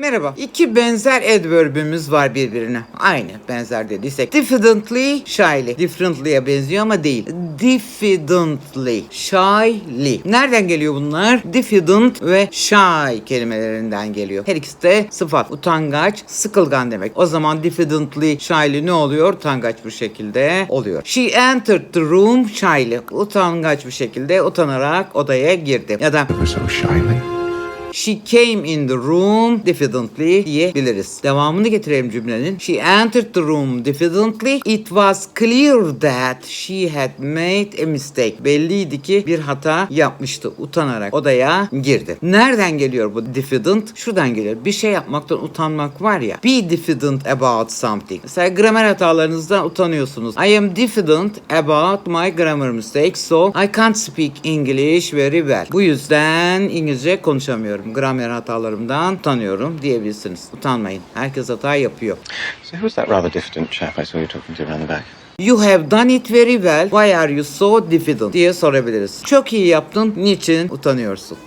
Merhaba. İki benzer adverbimiz var birbirine. Aynı benzer dediysek. Diffidently, shyly. Differently'ye benziyor ama değil. Diffidently, shyly. Nereden geliyor bunlar? Diffident ve shy kelimelerinden geliyor. Her ikisi de sıfat. Utangaç, sıkılgan demek. O zaman diffidently, shyly ne oluyor? Utangaç bir şekilde oluyor. She entered the room shyly. Utangaç bir şekilde utanarak odaya girdi. Ya da so shyly. She came in the room diffidently diyebiliriz. Devamını getirelim cümlenin. She entered the room diffidently. It was clear that she had made a mistake. Belliydi ki bir hata yapmıştı. Utanarak odaya girdi. Nereden geliyor bu diffident? Şuradan geliyor. Bir şey yapmaktan utanmak var ya. Be diffident about something. Mesela gramer hatalarınızdan utanıyorsunuz. I am diffident about my grammar mistakes so I can't speak English very well. Bu yüzden İngilizce konuşamıyorum. Gramer hatalarımdan utanıyorum diyebilirsiniz. Utanmayın. Herkes hata yapıyor. So who was that rather diffident chap I saw you talking to around the back? You have done it very well. Why are you so diffident? diye sorabiliriz. Çok iyi yaptın. Niçin utanıyorsun?